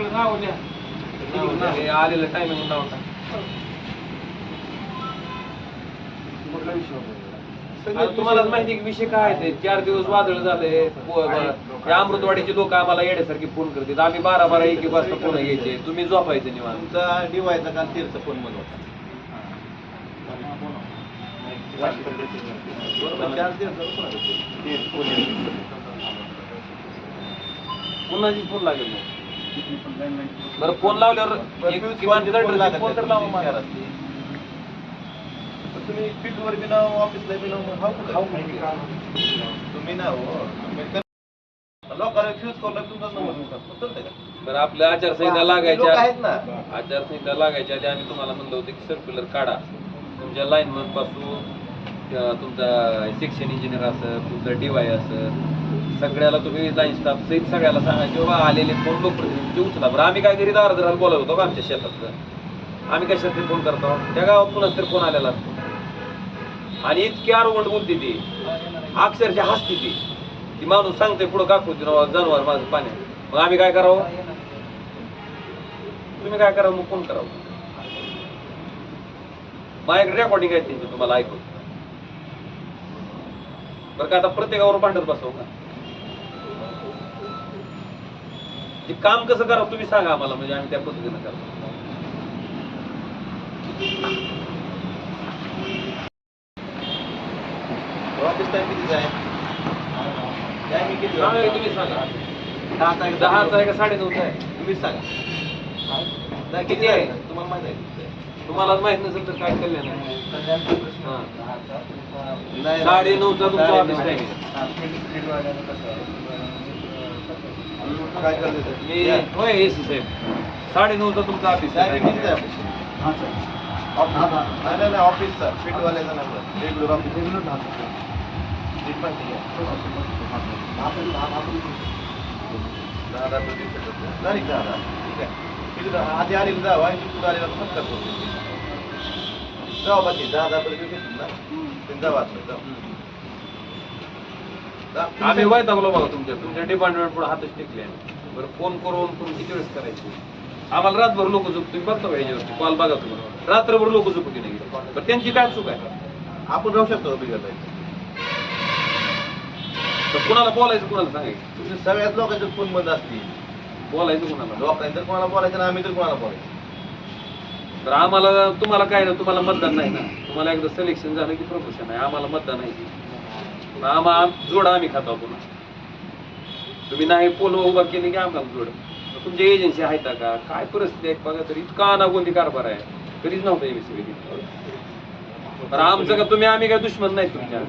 इकडे नाव द्या. हे आलेलं टायमिंग नाव टाक. कुठला विषय होता आता तुम्हाला माहिती की विषय काय आहे ते? चार दिवस वादळ झाले अमृतवाडीचे लोक आम्हाला येण्यासारखे फोन करतात. आम्ही बारा बारा एक एक वाजता फोन घ्यायचे तुम्ही झोपायचे निवांत. तुमचा डिवायचा काल तीरचा फोन बंद होता. पुन्हा फोन लागेल. मग. बरं फोन लावल्यावर एक किमान रिझल्ट फोन तर लावा मला तुम्ही पीठवर बी नाव ऑफिसला बी नाव हाव का तुम्ही ना हो लोकांना फ्यूज करून तुमचा नंबर बरं आपल्या आचारसंहिता लागायच्या आहेत ना. आचारसंहिता लागायच्या आधी आम्ही तुम्हाला म्हणलं होतं की सर्क्युलर काढा. तुमच्या लाईनमनपासून तुमचा सेक्शन इंजिनियर असं तुमचा डीवाय असं सगळ्याला तुम्ही लाईन स्टाफ सहित सगळ्याला सांगा की बाबा आलेले फोन लोकप्रतिनिधी उचला बरं आम्ही काय करीत दार बोलत होतो का आमच्या शेतात? आम्ही कशात तरी फोन करतो? त्या गावात कुणाच तरी फोन आलेला असतो. आणि इतकी आरोगंड बोलते ती. अक्षरशः हसते ती. ती माणूस सांगते पुढं काकू जनावर माझं पाण्यात मग आम्ही काय करावं? तुम्ही काय करावं? मग फोन करावं? माझ्याकडे रेकॉर्डिंग आहे त्यांची तुम्हाला ऐकून. बरं का आता प्रत्येकावर भांडत बसव का? ते काम कसं करावं तुम्ही सांगा आम्हाला म्हणजे आम्ही त्या पद्धतीनं करतो ऑफिस टाइम किती आहे किती सांगा की वाजता? तुम्ही सांगा दहाचा आहे का दहाचा आहे का साडेनऊचा आहे तुम्हीच सांगा दहा किती आहे? तुम्हाला माहिती आहे किती आहे? तुम्हाला माहीत नसेल तर काय. नाही, साडे नऊचा तुमचा ऑफिस नऊ. टाइम काय करते? मी या. होय एसी साहेब. साडे नऊचा तुमचा ऑफिस किती आहे. ऑफिस हा सर नाही नाही नाही ऑफिसचा फिटवाल्याचा नंबर रेग्युलर ऑफिस रेग्युलर दहा सर सीट माहिती आहे दहा दहा प्रति. तारीख दहा दहा. ठीक आहे. किती दहा? आधी आलेलं जावं आणि पुढे आलेला मग करतो जाऊ बाकी. दहा दहा प्रति घेतील ना ते जाऊ आतमध्ये, जाऊ. आम्ही वैतागलो बघा तुमच्या तुमच्या डिपार्टमेंट पुढे हातच टेकले बरं फोन करून फोन किती वेळेस करायचे? आम्हाला रातभर लोक झोप तुम्ही बघता याच्यावरती? कॉल बघा तुम्ही. रात्रभर लोक झोपती नाही? पण त्यांची काय चूक आहे? आपण राहू शकतो तर कुणाला बोलायचं कुणाला सांगायचं? तुझे सगळ्याच लोकांचे फोन बंद असतील. बोलायचं कुणाला? लोकांनी तर कोणाला बोलायचं ना आम्ही तर कोणाला बोलायचं. तर आम्हाला तुम्हाला काय ना तुम्हाला मतदान नाही ना? तुम्हाला एकदा सिलेक्शन झालं की प्रमोशन आहे. आम्हाला मतदान आहे आम्हा जोड आम्ही खातो पुन्हा तुम्ही नाही पोल उभा केले की आम्हाला जोड. तुमची एजन्सी आहेत का? काय परिस्थिती आहे? बघा तरी इतका अनागोंदी कारभार आहे. कधीच नव्हता एबीसी तर आमचं का तुम्ही आम्ही काय दुश्मन नाही तुमच्या.